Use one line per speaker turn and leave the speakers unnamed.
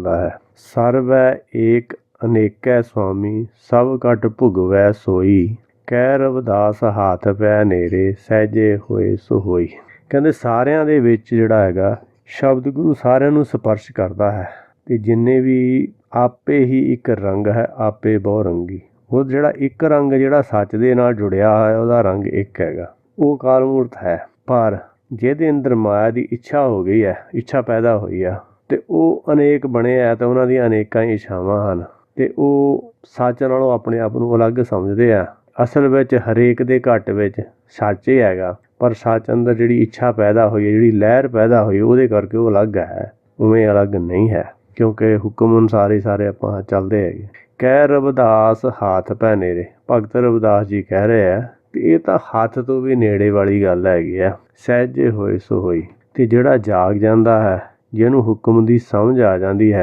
ਜਾਂਦਾ ਹੈ। ਸਰਵੈ ਏਕ ਅਨੇਕੈ ਸੁਆਮੀ ਸਭ ਘਟ ਭੁਗਵੈ ਸੋਈ। ਕਹਿ ਰਵਦਾਸ ਹਾਥ ਪੈ ਨੇਰੇ, ਸਹਿਜੇ ਹੋਏ ਸੋ ਹੋਈ। ਕਹਿੰਦੇ ਸਾਰਿਆਂ ਦੇ ਵਿੱਚ ਜਿਹੜਾ ਹੈਗਾ, ਸ਼ਬਦ ਗੁਰੂ ਸਾਰਿਆਂ ਨੂੰ ਸਪਰਸ਼ ਕਰਦਾ ਹੈ। ਤੇ ਜਿੰਨੇ ਵੀ ਆਪੇ ਹੀ ਇੱਕ ਰੰਗ ਹੈ, ਆਪੇ ਬਹੁ ਰੰਗੀ। ਉਹ ਜਿਹੜਾ ਇੱਕ ਰੰਗ ਜਿਹੜਾ ਸੱਚ ਦੇ ਨਾਲ ਜੁੜਿਆ ਹੋਇਆ, ਉਹਦਾ ਰੰਗ ਇੱਕ ਹੈਗਾ। ਉਹ ਕਾਲ ਮੂਰਤ ਹੈ। ਪਰ ਜਿਹਦੇ ਅੰਦਰ ਮਾਇਆ ਦੀ ਇੱਛਾ ਹੋ ਗਈ ਹੈ, ਇੱਛਾ ਪੈਦਾ ਹੋਈ ਆ ਤੇ ਉਹ ਅਨੇਕ ਬਣੇ ਆ ਤੇ ਉਹਨਾਂ ਦੀਆਂ ਅਨੇਕਾਂ ਹੀ ਇੱਛਾਵਾਂ ਹਨ ਤੇ ਉਹ ਸੱਚ ਨਾਲੋਂ ਆਪਣੇ ਆਪ ਨੂੰ ਅਲੱਗ ਸਮਝਦੇ ਆ। ਅਸਲ ਵਿੱਚ ਹਰੇਕ ਦੇ ਘੱਟ ਵਿੱਚ ਸੱਚ ਹੀ ਹੈਗਾ, ਪਰ ਸੱਚ ਅੰਦਰ ਜਿਹੜੀ ਇੱਛਾ ਪੈਦਾ ਹੋਈ ਹੈ, ਜਿਹੜੀ ਲਹਿਰ ਪੈਦਾ ਹੋਈ ਉਹਦੇ ਕਰਕੇ ਉਹ ਅਲੱਗ ਹੈ, ਉਵੇਂ ਅਲੱਗ ਨਹੀਂ ਹੈ, ਕਿਉਂਕਿ ਹੁਕਮ ਅਨੁਸਾਰ ਹੀ ਸਾਰੇ ਆਪਾਂ ਚੱਲਦੇ ਹੈਗੇ। ਕਹਿ ਰਵਦਾਸ ਹੱਥ ਪੈ ਨੇਰੇ, ਭਗਤ ਰਵਦਾਸ ਜੀ ਕਹਿ ਰਹੇ ਆ ਕਿ ਇਹ ਤਾਂ ਹੱਥ ਤੋਂ ਵੀ ਨੇੜੇ ਵਾਲੀ ਗੱਲ ਹੈਗੀ ਆ, ਸਹਿਜੇ ਹੋਏ ਸੋ ਹੋਈ, ਤੇ ਜਿਹੜਾ ਜਾਗ ਜਾਂਦਾ ਹੈ ਜਿਹਨੂੰ ਹੁਕਮ ਦੀ ਸਮਝ ਆ ਜਾਂਦੀ ਹੈ।